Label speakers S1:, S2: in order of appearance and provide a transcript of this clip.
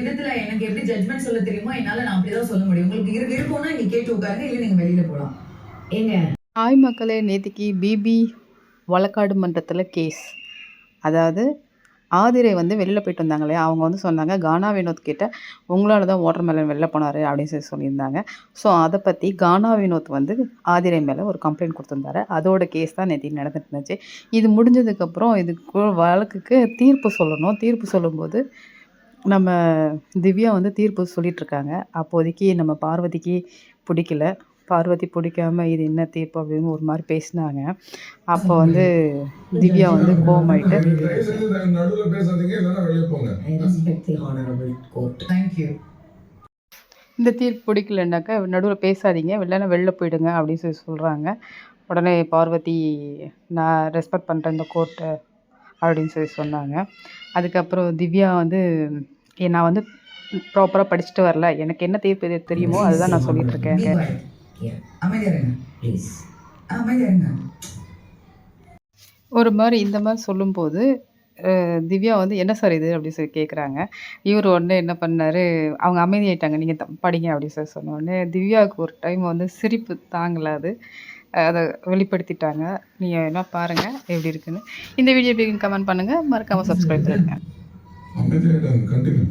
S1: விதத்துல எனக்கு எப்படி ஜட்மெண்ட் சொல்ல தெரியுமோ என்னால நான் அப்படிதான் சொல்ல முடியும். உங்களுக்கு இரு விருப்பம்னா நீங்க கேட்டு உட்காருங்க இல்ல நீங்க வெளியில போலாம். ஏங்க.
S2: ஹாய் மக்களே நேத்திக்கு பிபி வழக்காடு மன்றத்தில் கேஸ் அதாவது ஆதிரை வந்து வெளியில் போயிட்டு வந்தாங்க இல்லையா? அவங்க வந்து சொன்னாங்க கானா வினோத் கிட்ட உங்களால் தான் வாட்டர் மெலன் வெளில போனார் அப்படின்னு சொல்லி சொல்லியிருந்தாங்க ஸோ அதை பற்றி கானா வினோத் வந்து ஆதிரை மேலே ஒரு கம்ப்ளைண்ட் கொடுத்துருந்தாரு. அதோட கேஸ் தான் நேற்று நடந்துட்டு இருந்துச்சு. இது முடிஞ்சதுக்கப்புறம் இதுக்கு வழக்குக்கு தீர்ப்பு சொல்லணும். தீர்ப்பு சொல்லும்போது நம்ம திவ்யா வந்து தீர்ப்பு சொல்லிகிட்ருக்காங்க அப்போதைக்கு நம்ம பார்வதிக்கு பிடிக்கல. பார்வதி பிடிக்காம இது என்ன தீர்ப்பு அப்படின்னு ஒரு மாதிரி பேசினாங்க. அப்போ வந்து திவ்யா வந்து
S1: கோம்
S2: இந்த தீர்ப்பு பிடிக்கலனாக்கா நடுவில் பேசாதீங்க. இல்லைன்னா வெளில போயிடுங்க அப்படின்னு சொல்லி சொல்கிறாங்க உடனே பார்வதி நான் ரெஸ்பெக்ட் பண்ணுறேன் இந்த கோர்ட்டை அப்படின்னு சொல்லி சொன்னாங்க. அதுக்கப்புறம் திவ்யா வந்து நான் வந்து ப்ராப்பராக படிச்சுட்டு வரல. எனக்கு என்ன தீர்ப்பு எது தெரியுமோ அதுதான் நான் சொல்லிட்டு இருக்கேன். ஒரு மாதிரி இந்த மாதிரி சொல்லும்போது திவ்யா வந்து என்ன சார் இது? அப்படின்னு சொல்லி கேட்குறாங்க இவர் உடனே என்ன பண்ணாரு? அவங்க அமைதியாயிட்டாங்க நீங்கள் படிங்க அப்படின்னு சொல்லி சொன்ன உடனே திவ்யாவுக்கு ஒரு டைம் வந்து சிரிப்பு தாங்கல அது. அதை வெளிப்படுத்திட்டாங்க. நீங்கள் என்ன பாருங்கள் எப்படி இருக்குன்னு. இந்த வீடியோ எப்படி கமெண்ட் பண்ணுங்கள் மறக்காமல் சப்ஸ்கிரைப் பண்ணுங்கள்
S3: அமைதியாயிட்டாங்க கண்டினியூ